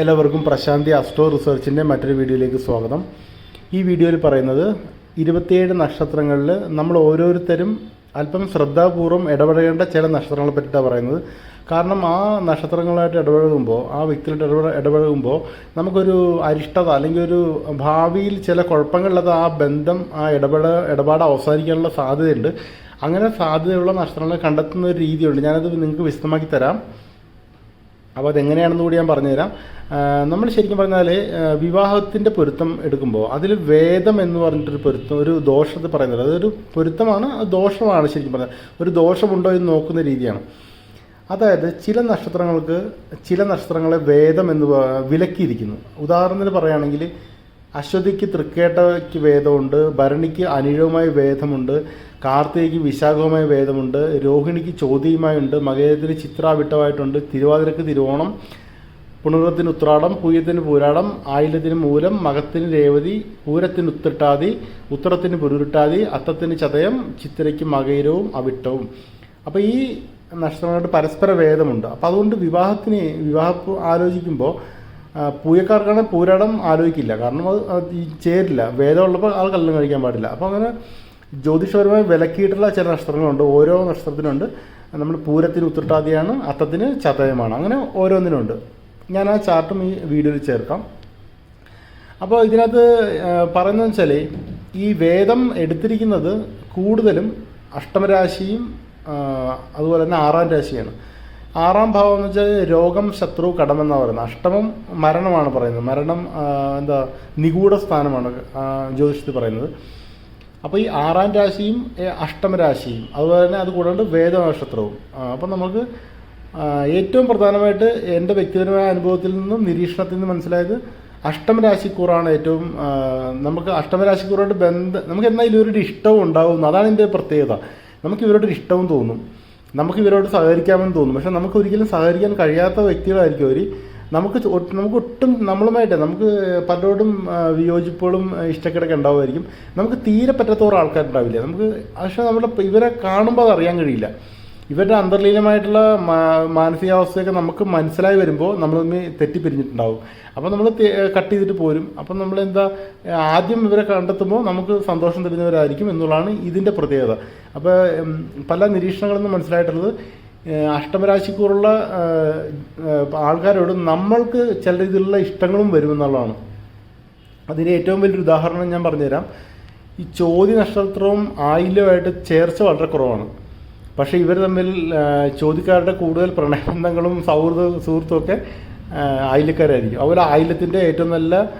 എല്ലാവർക്കും പ്രശാന്തി അസ്ട്രോ റിസർച്ചിന്റെ മറ്റൊരു വീഡിയോയിലേക്ക് സ്വാഗതം. ഈ വീഡിയോയിൽ പറയുന്നത് ഇരുപത്തിയേഴ് നക്ഷത്രങ്ങളിൽ നമ്മൾ ഓരോരുത്തരും അല്പം ശ്രദ്ധാപൂർവം ഇടപെടേണ്ട ചില നക്ഷത്രങ്ങളെ പറ്റിയിട്ടാണ് പറയുന്നത്. കാരണം ആ നക്ഷത്രങ്ങളായിട്ട് ഇടപഴകുമ്പോൾ ആ വ്യക്തികളായിട്ട് ഇടപെട ഇടപഴകുമ്പോൾ നമുക്കൊരു അരിഷ്ടത അല്ലെങ്കിൽ ഒരു ഭാവിയിൽ ചില കുഴപ്പങ്ങളിലത് ആ ബന്ധം ആ ഇടപെട ഇടപാട് അവസാനിക്കാനുള്ള സാധ്യതയുണ്ട്. അങ്ങനെ സാധ്യതയുള്ള നക്ഷത്രങ്ങളെ കണ്ടെത്തുന്ന ഒരു രീതിയുണ്ട്. ഞാനത് നിങ്ങൾക്ക് വിശദമാക്കി തരാം. അപ്പോൾ അതെങ്ങനെയാണെന്ന് കൂടി ഞാൻ പറഞ്ഞുതരാം. നമ്മൾ ശരിക്കും പറഞ്ഞാൽ വിവാഹത്തിന്റെ പൊരുത്തം എടുക്കുമ്പോൾ അതിൽ വേദം എന്ന് പറഞ്ഞിട്ടൊരു പൊരുത്തം ഒരു ദോഷത്തെ പറയുന്നത് അതൊരു പൊരുത്തമാണ് ദോഷമാണ് ശരിക്കും പറഞ്ഞാൽ. ഒരു ദോഷമുണ്ടോ എന്ന് നോക്കുന്ന രീതിയാണ്. അതായത് ചില നക്ഷത്രങ്ങൾക്ക് ചില നക്ഷത്രങ്ങളെ വേദം എന്ന് വിലക്കിയിരിക്കുന്നു. ഉദാഹരണത്തിന് പറയുകയാണെങ്കിൽ അശ്വതിക്ക് തൃക്കേട്ടയ്ക്ക് വേദമുണ്ട് ഭരണിക്ക് അനിഴവുമായി വേദമുണ്ട് കാർത്തികയ്ക്ക് വിശാഖവുമായി വേദമുണ്ട് രോഹിണിക്ക് ചോദ്യയുമായുണ്ട് മകേരത്തിന് ചിത്രാവിട്ടമായിട്ടുണ്ട് തിരുവാതിരക്ക് തിരുവോണം പുണർത്തിന് ഉത്രാടം പൂയത്തിന് പൂരാടം ആയില്യത്തിന് മൂലം മകത്തിന് രേവതി പൂരത്തിന് ഉത്തിട്ടാതി ഉത്തരത്തിന് പുരുരുട്ടാതി അത്തത്തിന് ചതയം ചിത്തിരയ്ക്ക് മകയിരവും അവിട്ടവും. അപ്പോൾ ഈ നക്ഷത്രങ്ങളായിട്ട് പരസ്പര വേദമുണ്ട്. അപ്പോൾ അതുകൊണ്ട് വിവാഹത്തിന് വിവാഹം ആലോചിക്കുമ്പോൾ ആ, പൂയക്കാർക്കാണ് പൂരാടം ആലോചിക്കില്ല. കാരണം അത് ചേരില്ല. വേദമുള്ളപ്പോൾ ആൾ കല്ലും കഴിക്കാൻ പാടില്ല. അപ്പോൾ അങ്ങനെ ജ്യോതിഷപരമായി വിലക്കിയിട്ടുള്ള ചില നക്ഷത്രങ്ങളുണ്ട്. ഓരോ നക്ഷത്രത്തിനുണ്ട്. നമ്മൾ പൂരത്തിന് ഉത്രട്ടാതിയാണ് അത്തത്തിന് ചതയമാണ്. അങ്ങനെ ഓരോന്നിനുണ്ട്. ഞാൻ ആ ചാർട്ടും ഈ വീഡിയോയിൽ ചേർക്കാം. അപ്പോൾ ഇതിനകത്ത് പറയുന്നത് വെച്ചാൽ ഈ വേദം എടുത്തിരിക്കുന്നത് കൂടുതലും അഷ്ടമരാശിയും അതുപോലെ തന്നെ ആറാം രാശിയാണ്. ആറാം ഭാവം എന്ന് വെച്ചാൽ രോഗം ശത്രു കടമെന്നാണ് പറയുന്നത്. അഷ്ടമം മരണമാണ് പറയുന്നത്. മരണം എന്താ നിഗൂഢ സ്ഥാനമാണ് ജ്യോതിഷത്തിൽ പറയുന്നത്. അപ്പോൾ ഈ ആറാം രാശിയും അഷ്ടമ അഷ്ടമരാശിയും അതുപോലെ തന്നെ അത് കൂടാണ്ട് വേദനക്ഷത്രവും അപ്പം നമുക്ക് ഏറ്റവും പ്രധാനമായിട്ട് എന്റെ വ്യക്തിപരമായ അനുഭവത്തിൽ നിന്നും നിരീക്ഷണത്തിൽ നിന്നും മനസ്സിലായത് അഷ്ടമരാശിക്കൂറാണ് ഏറ്റവും നമുക്ക് അഷ്ടമരാശിക്കൂറായിട്ട് ബന്ധം നമുക്ക് എന്നാൽ ഇവരുടെ ഇഷ്ടവും ഉണ്ടാവും. അതാണ് എന്റെ പ്രത്യേകത. നമുക്ക് ഇവരോടൊരു ഇഷ്ടവും തോന്നും. നമുക്ക് ഇവരോട് സഹകരിക്കാമെന്ന് തോന്നും. പക്ഷെ നമുക്ക് ഒരിക്കലും സഹകരിക്കാൻ കഴിയാത്ത വ്യക്തികളായിരിക്കും അവർ നമുക്ക് നമുക്ക് ഒട്ടും നമ്മളുമായിട്ട് നമുക്ക് പലരോടും വിയോജിപ്പുകളും ഇഷ്ടക്കിടക്കെ ഉണ്ടാവുമായിരിക്കും. നമുക്ക് തീരെ പറ്റാത്തവർ ആൾക്കാരുണ്ടാവില്ല. നമുക്ക് പക്ഷെ നമ്മുടെ ഇവരെ കാണുമ്പോൾ അത് അറിയാൻ കഴിയില്ല. ഇവരുടെ അന്തർലീനമായിട്ടുള്ള മാനസികാവസ്ഥയൊക്കെ നമുക്ക് മനസ്സിലായി വരുമ്പോൾ നമ്മൾ തെറ്റിപ്പിരിഞ്ഞിട്ടുണ്ടാവും. അപ്പോൾ നമ്മൾ കട്ട് ചെയ്തിട്ട് പോരും. അപ്പം നമ്മൾ എന്താ ആദ്യം ഇവരെ കണ്ടെത്തുമ്പോൾ നമുക്ക് സന്തോഷം തരുന്നവരായിരിക്കും എന്നുള്ളതാണ് ഇതിന്റെ പ്രത്യേകത. അപ്പോൾ പല നിരീക്ഷണങ്ങളിൽ നിന്ന് മനസ്സിലായിട്ടുള്ളത് അഷ്ടമരാശിക്കൂറുള്ള ആൾക്കാരോട് നമ്മൾക്ക് ചില രീതിയിലുള്ള ഇഷ്ടങ്ങളും വരുമെന്നുള്ളതാണ്. അതിന് ഏറ്റവും വലിയൊരു ഉദാഹരണം ഞാൻ പറഞ്ഞുതരാം. ഈ ചോദ്യ നക്ഷത്രവും ആയില്യമായിട്ട് ചേർച്ച വളരെ കുറവാണ്. പക്ഷേ ഇവർ തമ്മിൽ ചോദ്യക്കാരുടെ കൂടുതൽ പ്രണയബന്ധങ്ങളും സൗഹൃദ സുഹൃത്തും ഒക്കെ ആ, ആയില്യക്കാരായിരിക്കും. അതുപോലെ ആയില്യത്തിന്റെ ഏറ്റവും നല്ല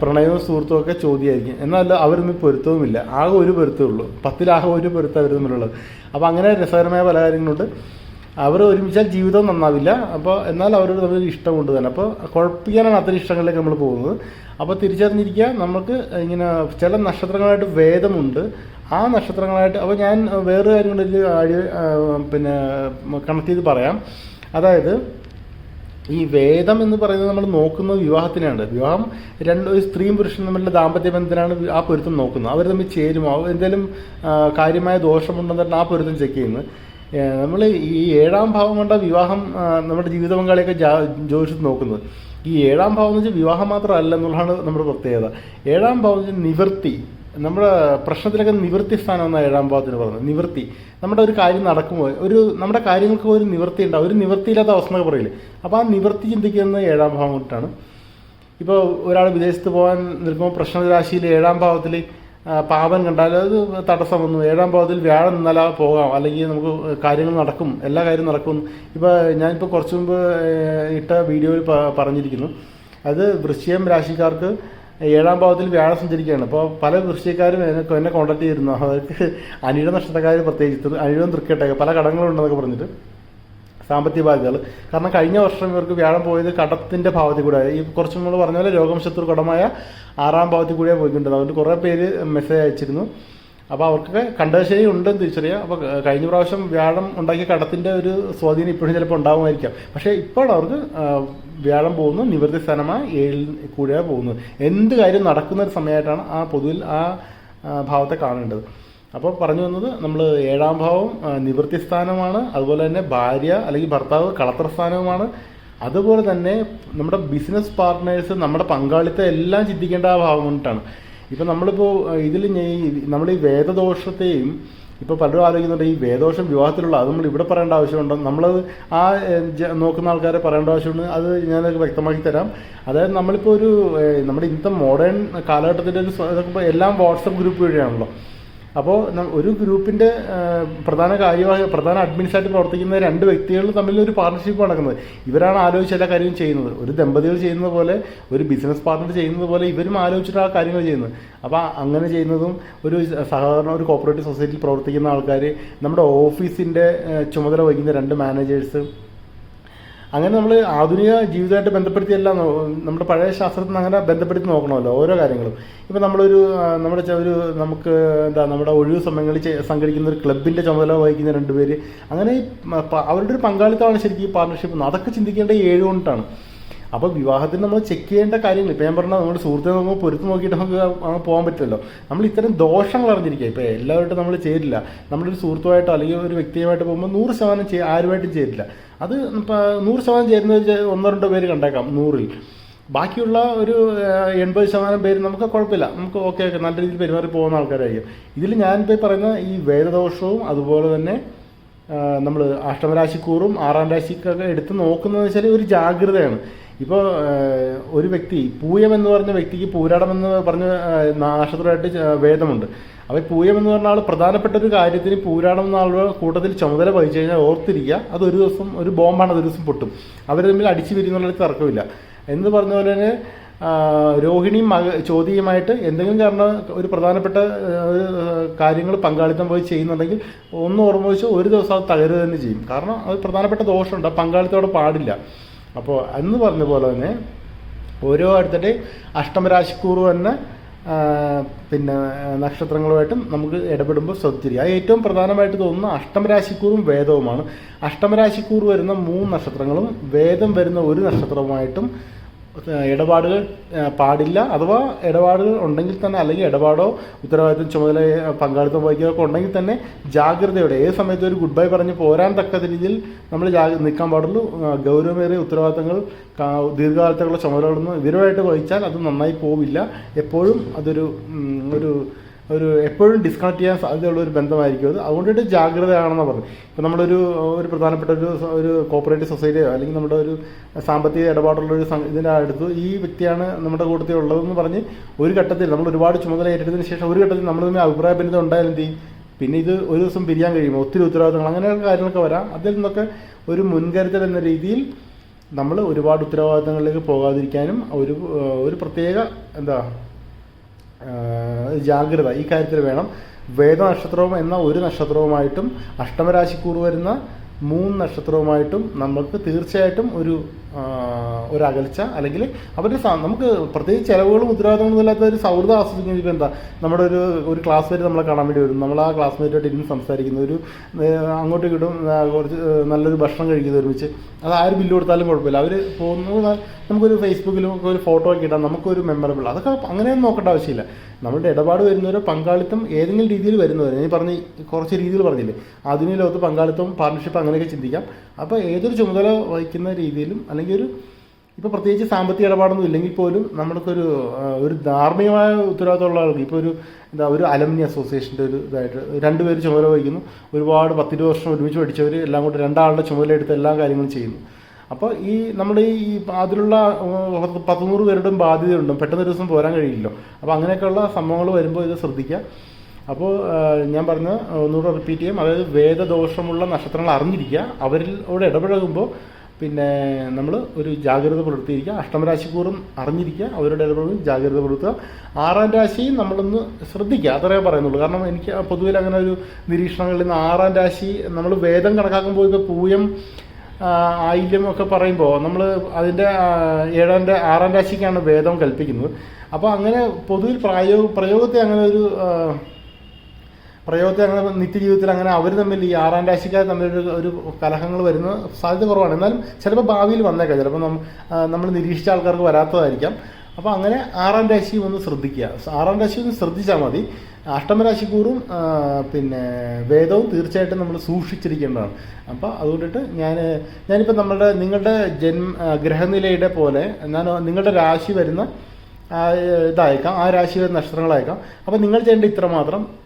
പ്രണയവും സുഹൃത്തും ഒക്കെ ചോദ്യമായിരിക്കും. എന്നാൽ അവർ തമ്മിൽ പൊരുത്തവുമില്ല. ആകെ ഒരു പൊരുത്തമേ ഉള്ളൂ. പത്തിലാകെ ഒരു പൊരുത്തം അവർ തമ്മിലുള്ളത്. അപ്പോൾ അങ്ങനെ രസകരമായ പല കാര്യങ്ങളുണ്ട്. അവർ ഒരുമിച്ചാൽ ജീവിതം നന്നാവില്ല. അപ്പോൾ എന്നാൽ അവരോട് തമ്മിൽ ഇഷ്ടമുണ്ട് തന്നെ. അപ്പോൾ കുഴപ്പിക്കാനാണ് അത്തരം ഇഷ്ടങ്ങളിലേക്ക് നമ്മൾ പോകുന്നത്. അപ്പോൾ തിരിച്ചറിഞ്ഞിരിക്കുക നമുക്ക് ഇങ്ങനെ ചില നക്ഷത്രങ്ങളായിട്ട് വേദമുണ്ട്. ആ നക്ഷത്രങ്ങളായിട്ട് അപ്പോൾ ഞാൻ വേറെ കാര്യം കൊണ്ട് ഇതിൽ ആഴി- ആ, പിന്നെ കണക്ട് ചെയ്ത് പറയാം. അതായത് ഈ വേദം എന്ന് പറയുന്നത് നമ്മൾ നോക്കുന്നത് വിവാഹത്തിനാണ്. വിവാഹം രണ്ട് ഒരു സ്ത്രീയും പുരുഷനും തമ്മിലുള്ള ദാമ്പത്യ ബന്ധത്തിനാണ് ആ പൊരുത്തം നോക്കുന്നത്. അവർ തമ്മിൽ ചേരുമോ എന്തെങ്കിലും കാര്യമായ ദോഷമുണ്ടെന്നിട്ട് ആ പൊരുത്തം ചെക്ക് ചെയ്യുന്നത് നമ്മൾ ഈ ഏഴാം ഭാവം കൊണ്ട വിവാഹം നമ്മുടെ ജീവിത പങ്കാളിയൊക്കെ ജോലിച്ചു നോക്കുന്നത്. ഈ ഏഴാം ഭാവം എന്ന് വെച്ചാൽ വിവാഹം മാത്രമല്ല എന്നുള്ളതാണ് നമ്മുടെ പ്രത്യേകത. ഏഴാം ഭാവം എന്ന് വെച്ചാൽ നിവൃത്തി. നമ്മുടെ പ്രശ്നത്തിലൊക്കെ നിവൃത്തി സ്ഥാനം എന്നാണ് ഏഴാം ഭാഗത്തിന് പറയുന്നത് നിവൃത്തി. നമ്മുടെ ഒരു കാര്യം നടക്കുമ്പോൾ ഒരു നമ്മുടെ കാര്യങ്ങൾക്ക് ഒരു നിവൃത്തി ഉണ്ടാവും. ഒരു നിവൃത്തിയില്ലാത്ത അവസ്ഥ എന്നൊക്കെ പറയില്ലേ? അപ്പോൾ ആ നിവൃത്തി ചിന്തിക്കുന്നത് ഏഴാം ഭാഗം കൊണ്ടിട്ടാണ് ഇപ്പോൾ ഒരാൾ വിദേശത്ത് പോകാൻ നിൽക്കുമ്പോൾ പ്രശ്നരാശിയിൽ ഏഴാം ഭാവത്തിൽ പാപം കണ്ടാൽ അത് തടസ്സം വന്നു. ഏഴാം ഭാവത്തിൽ വ്യാഴം നിന്നാൽ പോകാം. അല്ലെങ്കിൽ നമുക്ക് കാര്യങ്ങൾ നടക്കും. എല്ലാ കാര്യവും നടക്കും. ഇപ്പോൾ ഞാനിപ്പോൾ കുറച്ച് മുമ്പ് ഇട്ട വീഡിയോയിൽ പറഞ്ഞിരിക്കുന്നു. അത് വൃശ്ചികം രാശിക്കാർക്ക് ഏഴാം ഭാവത്തിൽ വ്യാഴം സഞ്ചരിക്കുകയാണ്. അപ്പോൾ പല കൃഷിക്കാരും എന്നെ എന്നെ കോൺടാക്ട് ചെയ്തിരുന്നു. അവർക്ക് അനിഴ നക്ഷത്രക്കാർ പ്രത്യേകിച്ച് അനിഴം തൃക്കട്ടൊക്കെ പല കടങ്ങളുണ്ടെന്നൊക്കെ പറഞ്ഞിട്ട് സാമ്പത്തിക ബാധ്യതകൾ. കാരണം കഴിഞ്ഞ വർഷം ഇവർക്ക് വ്യാഴം പോയത് കടത്തിന്റെ ഭാവത്തിൽ കൂടെ ഈ കുറച്ചും കൂടെ പറഞ്ഞ പോലെ രോഗം ശത്രു കടമായ ആറാം ഭാവത്തിൽ കൂടെ പോയിക്കൊണ്ടിരുന്നത് അതുകൊണ്ട് കുറേ പേര് മെസ്സേജ് അയച്ചിരുന്നു. അപ്പോൾ അവർക്കൊക്കെ കണ്ടശനി ഉണ്ടെന്ന് തിരിച്ചറിയാം. അപ്പോൾ കഴിഞ്ഞ പ്രാവശ്യം വ്യാഴം ഉണ്ടാക്കിയ കടത്തിന്റെ ഒരു സ്വാധീനം ഇപ്പോഴും ചിലപ്പോൾ ഉണ്ടാകുമായിരിക്കാം പക്ഷേ ഇപ്പോൾ അവർക്ക് വ്യാഴം പോകുന്നു നിവൃത്തി സ്ഥാനമായി ഏഴിൽ കൂടെയാണ് പോകുന്നത്. എന്ത് കാര്യം നടക്കുന്ന ഒരു സമയമായിട്ടാണ് ആ പൊതുവിൽ ആ ഭാവത്തെ കാണേണ്ടത്. അപ്പോൾ പറഞ്ഞു വന്നത് നമ്മൾ ഏഴാം ഭാവം നിവൃത്തി സ്ഥാനമാണ് അതുപോലെ തന്നെ ഭാര്യ അല്ലെങ്കിൽ ഭർത്താവ് കളത്ര സ്ഥാനവുമാണ്. അതുപോലെ തന്നെ നമ്മുടെ ബിസിനസ് പാർട്ട്നേഴ്സ് നമ്മുടെ പങ്കാളിത്തം എല്ലാം ചിന്തിക്കേണ്ട ആ ഭാവം കൊണ്ടിട്ടാണ് ഇപ്പം നമ്മളിപ്പോൾ ഇതിൽ നമ്മൾ ഈ വേദദോഷത്തെയും ഇപ്പോൾ പലരും ആലോചിക്കുന്നുണ്ട് ഈ വേദോഷം വിവാഹത്തിലുള്ള അത് നമ്മൾ ഇവിടെ പറയേണ്ട ആവശ്യമുണ്ടോ? നമ്മളത് ആ നോക്കുന്ന ആൾക്കാരെ പറയേണ്ട ആവശ്യമുണ്ട് അത് ഞാൻ വ്യക്തമാക്കി തരാം. അതായത് നമ്മളിപ്പോൾ ഒരു നമ്മുടെ ഇന്നത്തെ മോഡേൺ കാലഘട്ടത്തിന്റെ ഒരു എല്ലാം വാട്സപ്പ് ഗ്രൂപ്പ് വഴിയാണല്ലോ. അപ്പോൾ ഒരു ഗ്രൂപ്പിന്റെ പ്രധാന കാര്യമായ പ്രധാന അഡ്മിനിസ്ട്രേറ്റീവ് പ്രവർത്തിക്കുന്ന രണ്ട് വ്യക്തികൾ തമ്മിൽ ഒരു പാർട്ണർഷിപ്പ് നടക്കുന്നത്. ഇവരാണ് ആലോചിച്ച് എല്ലാ കാര്യവും ചെയ്യുന്നത്. ഒരു ദമ്പതികൾ ചെയ്യുന്നത് പോലെ ഒരു ബിസിനസ് പാർട്ണർ ചെയ്യുന്നത് പോലെ ഇവരും ആലോചിച്ചിട്ട് ആ കാര്യങ്ങൾ ചെയ്യുന്നത്. അപ്പോൾ അങ്ങനെ ചെയ്യുന്നതും ഒരു സഹകരണ ഒരു കോപ്പറേറ്റീവ് സൊസൈറ്റിയിൽ പ്രവർത്തിക്കുന്ന ആൾക്കാർ നമ്മുടെ ഓഫീസിന്റെ ചുമതല വഹിക്കുന്ന രണ്ട് മാനേജേഴ്സ് അങ്ങനെ നമ്മൾ ആധുനിക ജീവിതമായിട്ട് ബന്ധപ്പെടുത്തിയല്ല നമ്മുടെ പഴയ ശാസ്ത്രത്തിൽ നിന്ന് അങ്ങനെ ബന്ധപ്പെടുത്തി നോക്കണമല്ലോ ഓരോ കാര്യങ്ങളും. ഇപ്പം നമ്മളൊരു നമ്മുടെ ഒരു നമുക്ക് എന്താ നമ്മുടെ ഒഴിവ് സമയങ്ങളിൽ സംഘടിക്കുന്ന ഒരു ക്ലബിന്റെ ചുമതല വഹിക്കുന്ന രണ്ടുപേര് അങ്ങനെ അവരുടെ ഒരു പങ്കാളിത്തമാണ് ശരിക്കും ഈ പാർട്ണർഷിപ്പ് അതൊക്കെ ചിന്തിക്കേണ്ട ഏഴ് കൊണ്ടാണ്. അപ്പോൾ വിവാഹത്തിന് നമ്മൾ ചെക്ക് ചെയ്യേണ്ട കാര്യങ്ങൾ ഇപ്പം ഞാൻ പറഞ്ഞാൽ നമ്മുടെ സുഹൃത്തെ നോക്കുമ്പോൾ പൊരുത്ത് നോക്കിയിട്ട് നമുക്ക് പോകാൻ പറ്റുമല്ലോ നമ്മൾ ഇത്തരം ദോഷങ്ങൾ അറിഞ്ഞിരിക്കുക. ഇപ്പോൾ എല്ലാവരുമായിട്ടും നമ്മൾ ചേരില്ല നമ്മളൊരു സുഹൃത്തുമായിട്ടോ അല്ലെങ്കിൽ ഒരു വ്യക്തിയുമായിട്ട് പോകുമ്പോൾ നൂറ് ശതമാനം ആരുമായിട്ടും ചേരില്ല അത് ഇപ്പം നൂറ് ശതമാനം ചേരുന്ന ഒന്നോ രണ്ടോ പേര് കണ്ടേക്കാം നൂറിൽ. ബാക്കിയുള്ള ഒരു എൺപത് ശതമാനം പേര് നമുക്ക് കുഴപ്പമില്ല. നമുക്ക് ഓക്കെ ഓക്കെ നല്ല രീതിയിൽ പെരുമാറി പോകുന്ന ആൾക്കാരായിരിക്കും. ഇതിൽ ഞാനിപ്പോൾ പറയുന്ന ഈ വേദദോഷവും അതുപോലെ തന്നെ നമ്മൾ അഷ്ടമരാശിക്കൂറും ആറാം രാശിക്കൊക്കെ എടുത്ത് നോക്കുന്നതെന്ന് വെച്ചാൽ ഒരു ജാഗ്രതയാണ്. ഇപ്പോൾ ഒരു വ്യക്തി പൂയം എന്ന് പറഞ്ഞ വ്യക്തിക്ക് പൂരാടം എന്ന് പറഞ്ഞ നക്ഷത്രമായിട്ട് വേദമുണ്ട്. അപ്പോൾ പൂയം എന്ന് പറഞ്ഞ ആൾ പ്രധാനപ്പെട്ട ഒരു കാര്യത്തിന് പൂരാടം എന്ന ആളുടെ കൂട്ടത്തിൽ ചുമതല വഹിച്ചു കഴിഞ്ഞാൽ ഓർത്തിരിക്കുക അത് ഒരു ദിവസം ഒരു ബോംബാണ് ഒരു ദിവസം പൊട്ടും. അവർ തമ്മിൽ അടിച്ചു പിരിയുന്നുള്ള തർക്കമില്ല. എന്ന് പറഞ്ഞ പോലെ തന്നെ രോഹിണിയും മക ചോദ്യമായിട്ട് എന്തെങ്കിലും കാരണം ഒരു പ്രധാനപ്പെട്ട കാര്യങ്ങൾ പങ്കാളിത്തം പോയി ചെയ്യുന്നുണ്ടെങ്കിൽ ഒന്ന് ഓർമ്മ വെച്ച് ഒരു ദിവസം അത് തകരുക തന്നെ ചെയ്യും. കാരണം അത് പ്രധാനപ്പെട്ട ദോഷമുണ്ട് ആ പങ്കാളിത്തോടെ പാടില്ല. അപ്പോൾ അന്ന് പറഞ്ഞ പോലെ തന്നെ ഓരോ അടുത്തിട്ട് അഷ്ടമരാശിക്കൂറ് തന്നെ പിന്നെ നക്ഷത്രങ്ങളുമായിട്ടും നമുക്ക് ഇടപെടുമ്പോൾ ശ്രദ്ധിക്കുക അത് ഏറ്റവും പ്രധാനമായിട്ട് തോന്നുന്ന അഷ്ടമരാശിക്കൂറും വേദവുമാണ്. അഷ്ടമരാശിക്കൂറ് വരുന്ന മൂന്ന് നക്ഷത്രങ്ങളും വേദം വരുന്ന ഒരു നക്ഷത്രവുമായിട്ടും ഇടപാടുകൾ പാടില്ല അഥവാ ഇടപാടുകൾ ഉണ്ടെങ്കിൽ തന്നെ അല്ലെങ്കിൽ ഇടപാടോ ഉത്തരവാദിത്വം ചുമതല പങ്കാളിത്തം വഹിക്കുകയൊക്കെ ഉണ്ടെങ്കിൽ തന്നെ ജാഗ്രതയോടെ ഏത് സമയത്തും ഒരു ഗുഡ് ബൈ പറഞ്ഞ് പോരാൻ തക്ക രീതിയിൽ നമ്മൾ ജാഗ്രത നിൽക്കാൻ പാടുള്ളൂ. ഗൗരവമേറിയ ഉത്തരവാദിത്തങ്ങൾ ദീർഘകാലത്തേക്കുള്ള ചുമതലകളൊന്നും ഇവരുമായിട്ട് വഹിച്ചാൽ അത് നന്നായി പോവില്ല. എപ്പോഴും അതൊരു ഒരു ഒരു എപ്പോഴും ഡിസ്കണക്ട് ചെയ്യാൻ സാധ്യതയുള്ള ഒരു ബന്ധമായിരിക്കും അത്. അതുകൊണ്ടിട്ട് ജാഗ്രതയാണെന്ന് പറഞ്ഞു ഇപ്പോൾ നമ്മളൊരു ഒരു പ്രധാനപ്പെട്ട ഒരു ഒരു കോപ്പറേറ്റീവ് സൊസൈറ്റിയോ അല്ലെങ്കിൽ നമ്മുടെ ഒരു സാമ്പത്തിക ഇടപാടുള്ള ഒരു ഇതിന്റെ അടുത്ത് ഈ വ്യക്തിയാണ് നമ്മുടെ കൂട്ടത്തിൽ ഉള്ളതെന്ന് പറഞ്ഞ് ഒരു ഘട്ടത്തിൽ നമ്മൾ ഒരുപാട് ചുമതല ഏറ്റെടുത്തതിന് ശേഷം ഒരു ഘട്ടത്തിൽ നമ്മൾ തമ്മിൽ അഭിപ്രായ ഭിന്നത ഉണ്ടായാലും എന്ത് പിന്നെ ഇത് ഒരു ദിവസം പിരിയാൻ കഴിയുമോ? ഒത്തിരി ഉത്തരവാദിത്തങ്ങൾ അങ്ങനെയുള്ള കാര്യങ്ങളൊക്കെ വരാം. അതിൽ നിന്നൊക്കെ ഒരു മുൻകരുതൽ എന്ന രീതിയിൽ നമ്മൾ ഒരുപാട് ഉത്തരവാദിത്തങ്ങളിലേക്ക് പോകാതിരിക്കാനും ഒരു ഒരു പ്രത്യേക എന്താ ജാഗ്രത. ഈ കാര്യത്തിൽ വേണം. വേദനക്ഷത്രവും എന്ന ഒരു നക്ഷത്രവുമായിട്ടും അഷ്ടമരാശിക്കൂർ വരുന്ന മൂന്ന് നക്ഷത്രവുമായിട്ടും നമുക്ക് തീർച്ചയായിട്ടും ഒരു ഒരു അകൽച്ച അല്ലെങ്കിൽ അവരുടെ നമുക്ക് പ്രത്യേകിച്ച് ചിലവുകളും ഉത്തരവാദിത്തങ്ങളും ഇല്ലാത്ത ഒരു സൗഹൃദം ആസ്വദിക്കുന്നത് എന്താ നമ്മുടെ ഒരു ഒരു ക്ലാസ് വരെ നമ്മളെ കാണാൻ വേണ്ടി വരും. നമ്മൾ ആ ക്ലാസ്മേറ്റായിട്ട് ഇരുന്ന് സംസാരിക്കുന്നു. ഒരു അങ്ങോട്ട് കിട്ടും കുറച്ച് നല്ലൊരു ഭക്ഷണം കഴിക്കുന്നത് ഒരുമിച്ച്. അത് ആര് ബില്ല് കൊടുത്താലും കുഴപ്പമില്ല. അവർ പോകുന്നു ന- നമുക്കൊരു ഫേസ്ബുക്കിലും ഒരു ഫോട്ടോ ഒക്കെ ഇടാം നമുക്കൊരു മെമ്മറബിൾ അതൊക്കെ അങ്ങനെയൊന്നും നോക്കേണ്ട ആവശ്യമില്ല. നമ്മുടെ ഇടപാട് വരുന്നവരോ പങ്കാളിത്തം ഏതെങ്കിലും രീതിയിൽ വരുന്നവരെ ഞാൻ പറഞ്ഞ് കുറച്ച് രീതിയിൽ പറഞ്ഞില്ലേ? ആധുനിക ലോകത്ത് പങ്കാളിത്തം പാർട്ണർഷിപ്പ് അങ്ങനെയൊക്കെ ചിന്തിക്കാം. അപ്പോൾ ഏതൊരു ചുമതല വഹിക്കുന്ന രീതിയിലും അല്ലെങ്കിൽ ഒരു ഇപ്പോൾ പ്രത്യേകിച്ച് സാമ്പത്തിക ഇടപാടൊന്നും ഇല്ലെങ്കിൽ പോലും നമ്മൾക്കൊരു ഒരു ധാർമ്മികമായ ഉത്തരവാദിത്തമുള്ള ആൾക്ക് ഇപ്പോൾ ഒരു എന്താ ഒരു അലമിനി അസോസിയേഷന്റെ ഒരു ഇതായിട്ട് രണ്ടുപേർ ചുമതല വഹിക്കുന്നു. ഒരുപാട് പത്തിരുപത് വർഷം ഒരുമിച്ച് പഠിച്ചവർ എല്ലാം കൂടി രണ്ടാളുടെ ചുമതല എടുത്ത് എല്ലാ കാര്യങ്ങളും ചെയ്യുന്നു. അപ്പോൾ ഈ നമ്മുടെ ഈ അതിലുള്ള പത്തുനൂറ് പേരുടെയും ബാധ്യതയുണ്ടും. പെട്ടെന്ന് ഒരു ദിവസം പോരാൻ കഴിയില്ലല്ലോ. അപ്പോൾ അങ്ങനെയൊക്കെയുള്ള സംഭവങ്ങൾ വരുമ്പോൾ ഇത് ശ്രദ്ധിക്കുക. അപ്പോൾ ഞാൻ പറഞ്ഞ ഒന്നുകൂടെ റിപ്പീറ്റ് ചെയ്യാം. അതായത് വേദദോഷമുള്ള നക്ഷത്രങ്ങൾ അറിഞ്ഞിരിക്കുക. അവരിലോട് ഇടപഴകുമ്പോൾ പിന്നെ നമ്മൾ ഒരു ജാഗ്രത പുലർത്തിയിരിക്കുക. അഷ്ടമരാശിക്കൂറും അറിഞ്ഞിരിക്കുക. അവരുടെ ഇടപെടും ജാഗ്രത പുലർത്തുക. ആറാം രാശിയും നമ്മളൊന്ന് ശ്രദ്ധിക്കുക. അത്രേ പറയുന്നുള്ളൂ. കാരണം എനിക്ക് പൊതുവിൽ അങ്ങനെ ഒരു നിരീക്ഷണങ്ങളിൽ നിന്ന് ആറാം രാശി നമ്മൾ വേദം കണക്കാക്കുമ്പോൾ ഇപ്പോൾ പൂയം ആയില്യം ഒക്കെ പറയുമ്പോൾ നമ്മൾ അതിന്റെ ഏഴാന്റെ ആറാം രാശിക്കാണ് വേദം കൽപ്പിക്കുന്നത്. അപ്പോൾ അങ്ങനെ പൊതുവിൽ പ്രായോഗ പ്രയോഗത്തെ അങ്ങനെ ഒരു ആ, പ്രയോഗത്തെ അങ്ങനെ നിത്യജീവിതത്തിൽ അങ്ങനെ അവർ തമ്മിൽ ഈ ആറാം രാശിക്കാർ തമ്മിൽ ഒരു കലഹങ്ങൾ വരുന്ന സാധ്യത കുറവാണ്. എന്നാലും ചിലപ്പോൾ ഭാവിയിൽ വന്നേക്കാം. ചിലപ്പോൾ നമ്മൾ നിരീക്ഷിച്ച ആൾക്കാർക്ക് വരാത്തതായിരിക്കാം. അപ്പോൾ അങ്ങനെ ആറാം രാശി ഒന്ന് ശ്രദ്ധിക്കുക. ആറാം രാശി ഒന്ന് ശ്രദ്ധിച്ചാൽ മതി. അഷ്ടമരാശിക്കൂറും പിന്നെ വേദവും തീർച്ചയായിട്ടും നമ്മൾ സൂക്ഷിച്ചിരിക്കേണ്ടതാണ്. അപ്പോൾ അതുകൊണ്ടിട്ട് ഞാൻ ഞാനിപ്പോൾ നമ്മളുടെ നിങ്ങളുടെ ജന്മ ഗ്രഹനിലയുടെ പോലെ ഞാൻ നിങ്ങളുടെ രാശി വരുന്ന ഇതായേക്കാം. ആ രാശി വരുന്ന നക്ഷത്രങ്ങളായേക്കാം. അപ്പോൾ നിങ്ങൾ ചെയ്യേണ്ട ഇത്ര മാത്രം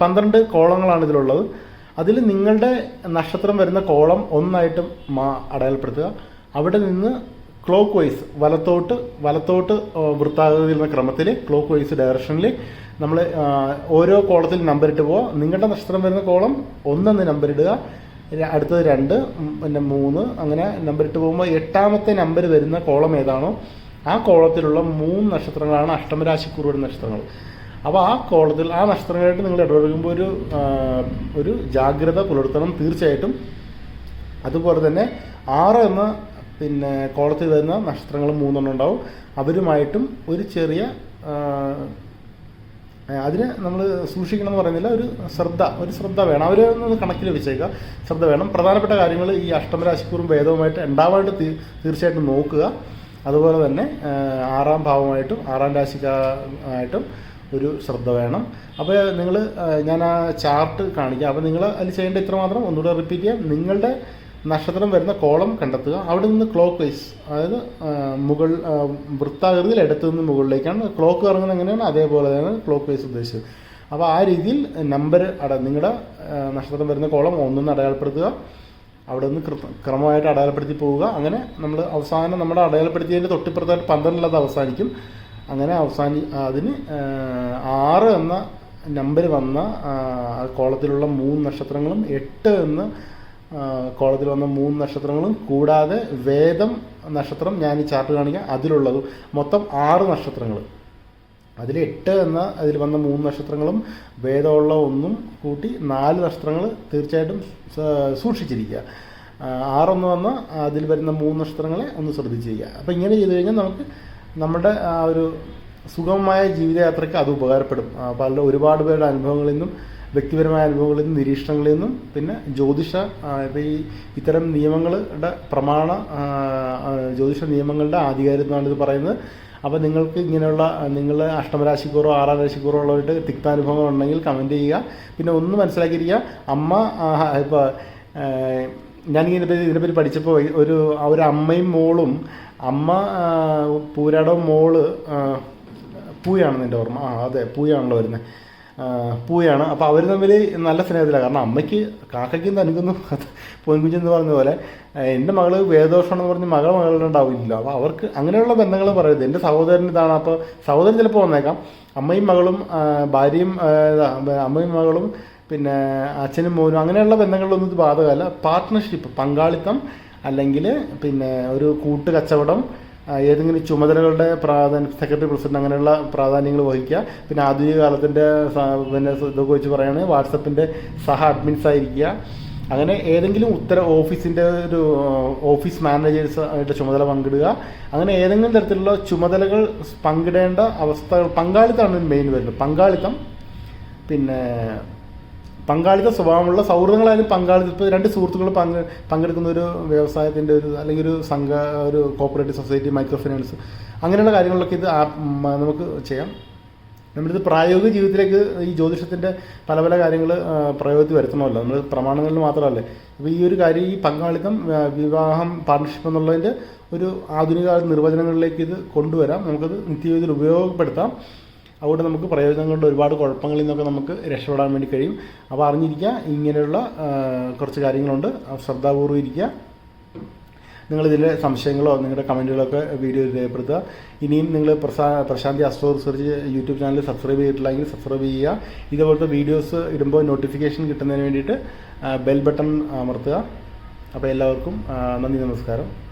പന്ത്രണ്ട് കോളങ്ങളാണ് ഇതിലുള്ളത്. അതിൽ നിങ്ങളുടെ നക്ഷത്രം വരുന്ന കോളം ഒന്നായിട്ട് മാ അടയാളപ്പെടുത്തുക. അവിടെ നിന്ന് ക്ലോക്ക് വൈസ് വലത്തോട്ട് വലത്തോട്ട് വൃത്താകൃതി വൃത്താകൃതിയിലുള്ള ക്രമത്തിൽ ക്ലോക്ക് വൈസ് ഡയറക്ഷനിൽ നമ്മൾ ഓരോ കോളത്തിൽ നമ്പർ ഇട്ട് പോവുക. നിങ്ങളുടെ നക്ഷത്രം വരുന്ന കോളം ഒന്നെന്ന് നമ്പർ ഇടുക. അടുത്തത് രണ്ട് പിന്നെ മൂന്ന് അങ്ങനെ നമ്പർ ഇട്ട് പോകുമ്പോൾ എട്ടാമത്തെ നമ്പർ വരുന്ന കോളം ഏതാണോ ആ കോളത്തിലുള്ള മൂന്ന് നക്ഷത്രങ്ങളാണ് അഷ്ടമരാശിക്കുറുടെ നക്ഷത്രങ്ങൾ. അപ്പോൾ ആ കോളത്തിൽ ആ നക്ഷത്രങ്ങളായിട്ട് നിങ്ങൾ ഇടപെടുമ്പോൾ ഒരു ഒരു ജാഗ്രത പുലർത്തണം തീർച്ചയായിട്ടും. അതുപോലെ തന്നെ ആറ് എന്ന പിന്നെ കോളത്തിൽ വരുന്ന നക്ഷത്രങ്ങൾ മൂന്നെണ്ണം ഉണ്ടാവും. അവരുമായിട്ടും ഒരു ചെറിയ അതിനെ നമ്മൾ സൂക്ഷിക്കണം എന്ന് പറയുന്നില്ല. ഒരു ശ്രദ്ധ ഒരു ശ്രദ്ധ വേണം. അവരെ ഒന്ന് കണക്കിൽ വെച്ചേക്കുക. ശ്രദ്ധ വേണം. പ്രധാനപ്പെട്ട കാര്യങ്ങൾ ഈ അഷ്ടമരാശിക്കൂറും വേദവുമായിട്ട് ഉണ്ടാവാണ്ട് തീർച്ചയായിട്ടും നോക്കുക. അതുപോലെ തന്നെ ആറാം ഭാവമായിട്ടും ആറാം രാശിക്കായിട്ടും ഒരു ശ്രദ്ധ വേണം. അപ്പോൾ നിങ്ങൾ ഞാൻ ആ ചാർട്ട് കാണിക്കാം. അപ്പോൾ നിങ്ങൾ അതിൽ ചെയ്യേണ്ട ഇത്ര മാത്രം ഒന്നുകൂടെ റിപ്പീറ്റ് ചെയ്യാം. നിങ്ങളുടെ നക്ഷത്രം വരുന്ന കോളം കണ്ടെത്തുക. അവിടെ നിന്ന് ക്ലോക്ക് വൈസ് അതായത് മുകൾ വൃത്താകൃതിയിൽ ഇടത്തു നിന്ന് മുകളിലേക്കാണ് ക്ലോക്ക് ഇറങ്ങുന്നത് എങ്ങനെയാണ്? അതേപോലെ തന്നെ ക്ലോക്ക് വൈസ് ഉദ്ദേശിച്ചത്. അപ്പോൾ ആ രീതിയിൽ നമ്പർ അട നിങ്ങളുടെ നക്ഷത്രം വരുന്ന കോളം ഒന്നൊന്ന് അടയാളപ്പെടുത്തുക. അവിടെ നിന്ന് ക്രമമായിട്ട് അടയാളപ്പെടുത്തി പോവുക. അങ്ങനെ നമ്മൾ അവസാനം നമ്മുടെ അടയാളപ്പെടുത്തിയതിന്റെ തൊട്ടിപ്പുറത്തായിട്ട് പന്ത്രണ്ടിലത് അവസാനിക്കും. അങ്ങനെ അവസാനി അതിന് ആറ് എന്ന നമ്പർ വന്ന കോളത്തിലുള്ള മൂന്ന് നക്ഷത്രങ്ങളും എട്ട് എന്ന കോളത്തിൽ വന്ന മൂന്ന് നക്ഷത്രങ്ങളും കൂടാതെ വേദം നക്ഷത്രം ഞാൻ ഈ ചാർട്ട് കാണിക്കാം. അതിലുള്ളത് മൊത്തം ആറ് നക്ഷത്രങ്ങൾ അതിൽ എട്ട് എന്ന അതിൽ വന്ന മൂന്ന് നക്ഷത്രങ്ങളും വേദമുള്ള ഒന്നും കൂട്ടി നാല് നക്ഷത്രങ്ങൾ തീർച്ചയായിട്ടും സൂക്ഷിച്ചിരിക്കുക. ആറൊന്ന് വന്ന അതിൽ വരുന്ന മൂന്ന് നക്ഷത്രങ്ങളെ ഒന്ന് ശ്രദ്ധിച്ചിരിക്കുക അപ്പോൾ ഇങ്ങനെ ചെയ്തു കഴിഞ്ഞാൽ നമുക്ക് നമ്മുടെ ആ ഒരു സുഗമമായ ജീവിതയാത്രയ്ക്ക് അത് ഉപകാരപ്പെടും. പല ഒരുപാട് പേരുടെ അനുഭവങ്ങളിൽ നിന്നും വ്യക്തിപരമായ അനുഭവങ്ങളിൽ നിന്നും നിരീക്ഷണങ്ങളിൽ നിന്നും പിന്നെ ജ്യോതിഷ ഈ ഇത്തരം നിയമങ്ങളുടെ പ്രമാണ ജ്യോതിഷ നിയമങ്ങളുടെ ആധികാരികത്വമാണ് ഇത് പറയുന്നത്. അപ്പോൾ നിങ്ങൾക്ക് ഇങ്ങനെയുള്ള നിങ്ങൾ അഷ്ടമരാശിക്കൂറോ ആറാം രാശിക്കൂറോ ഉള്ളവരുടെ തിക്താനുഭവങ്ങൾ ഉണ്ടെങ്കിൽ കമന്റ് ചെയ്യുക. പിന്നെ ഒന്ന് മനസ്സിലാക്കിയിരിക്കുക അമ്മ ഇപ്പോൾ ഞാനിങ്ങനെ പറ്റി ഇതിനെപ്പറ്റി പഠിച്ചപ്പോൾ ഒരു ഒരു അമ്മയും മോളും അമ്മ പൂരയുടെ മോൾ പൂയാണ് നിന്റെ ഓർമ്മ? ആ അതെ പൂയാണല്ലോ വരുന്നത് പൂയാണ്. അപ്പോൾ അവർ തമ്മിൽ നല്ല സ്നേഹത്തിലാണ് കാരണം അമ്മയ്ക്ക് കാക്കയ്ക്കും തനിക്കൊന്നും പൊൻകുഞ്ഞെന്ന് പറഞ്ഞ പോലെ എന്റെ മകൾ വേദോഷമാണെന്ന് പറഞ്ഞ് മകൾ മകളുടെ ഉണ്ടാവില്ല അപ്പോൾ അവർക്ക് അങ്ങനെയുള്ള ബന്ധങ്ങൾ പറയരുത്. എന്റെ സഹോദരൻ ഇതാണ്. അപ്പോൾ സഹോദരൻ ചിലപ്പോൾ വന്നേക്കാം. അമ്മയും മകളും ഭാര്യയും അമ്മയും മകളും പിന്നെ അച്ഛനും മോനും അങ്ങനെയുള്ള ബന്ധങ്ങളിലൊന്നും ഇത് ബാധകമല്ല. പാർട്ട്ണർഷിപ്പ് പങ്കാളിത്തം അല്ലെങ്കിൽ പിന്നെ ഒരു കൂട്ട് കച്ചവടം ഏതെങ്കിലും ചുമതലകളുടെ പ്രാധാന്യം സെക്രട്ടറി പ്രസിഡന്റ് അങ്ങനെയുള്ള പ്രാധാന്യങ്ങൾ വഹിക്കുക. പിന്നെ ആധുനിക കാലത്തിന്റെ പിന്നെ ഇതൊക്കെ വെച്ച് പറയുകയാണെങ്കിൽ വാട്സപ്പിന്റെ സഹ അഡ്മിൻസ് ആയിരിക്കുക. അങ്ങനെ ഏതെങ്കിലും ഉത്തര ഓഫീസിന്റെ ഒരു ഓഫീസ് മാനേജേഴ്സ് ആയിട്ട് ചുമതല പങ്കിടുക. അങ്ങനെ ഏതെങ്കിലും തരത്തിലുള്ള ചുമതലകൾ പങ്കിടേണ്ട അവസ്ഥകൾ പങ്കാളിത്തമാണ് മെയിൻ വരുന്നത്. പങ്കാളിത്തം പിന്നെ പങ്കാളിത്ത സ്വഭാവമുള്ള സൗഹൃദങ്ങളായാലും പങ്കാളിത്തം ഇപ്പോൾ രണ്ട് സുഹൃത്തുക്കൾ പങ്ക് പങ്കെടുക്കുന്ന ഒരു വ്യവസായത്തിന്റെ ഒരു അല്ലെങ്കിൽ ഒരു സംഘ ഒരു കോപ്പറേറ്റീവ് സൊസൈറ്റി മൈക്രോ ഫിനാൻസ് അങ്ങനെയുള്ള കാര്യങ്ങളൊക്കെ ഇത് നമുക്ക് ചെയ്യാം. നമ്മളിത് പ്രായോഗിക ജീവിതത്തിലേക്ക് ഈ ജ്യോതിഷത്തിന്റെ പല പല കാര്യങ്ങൾ പ്രയോഗത്തിൽ വരുത്തണമല്ലോ. നമ്മൾ പ്രമാണങ്ങളിൽ മാത്രമല്ലേ. അപ്പോൾ ഈ ഒരു കാര്യം ഈ പങ്കാളിത്തം വിവാഹം പാർട്ണർഷിപ്പ് എന്നുള്ളതിന്റെ ഒരു ആധുനിക നിർവചനങ്ങളിലേക്ക് ഇത് കൊണ്ടുവരാം. നമുക്കത് നിത്യജീവിതത്തിൽ ഉപയോഗപ്പെടുത്താം. അതുകൊണ്ട് നമുക്ക് പ്രയോജനം കൊണ്ട് ഒരുപാട് കുഴപ്പങ്ങളിൽ നിന്നൊക്കെ നമുക്ക് രക്ഷപ്പെടാൻ വേണ്ടി കഴിയും. അപ്പോൾ അറിഞ്ഞിരിക്കുക ഇങ്ങനെയുള്ള കുറച്ച് കാര്യങ്ങളുണ്ട്. ശ്രദ്ധാപൂർവം ഇരിക്കുക. നിങ്ങളിതിൽ സംശയങ്ങളോ നിങ്ങളുടെ കമന്റുകളൊക്കെ വീഡിയോയിൽ രേഖപ്പെടുത്തുക. ഇനിയും നിങ്ങൾ പ്രസാ Prashanti astro research YouTube channel subscribe ചെയ്തിട്ടില്ലെങ്കിൽ സബ്സ്ക്രൈബ് ചെയ്യുക. ഇതുപോലത്തെ വീഡിയോസ് ഇടുമ്പോൾ നോട്ടിഫിക്കേഷൻ കിട്ടുന്നതിന് വേണ്ടിയിട്ട് ബെൽ ബട്ടൺ അമർത്തുക. അപ്പോൾ എല്ലാവർക്കും നന്ദി നമസ്കാരം.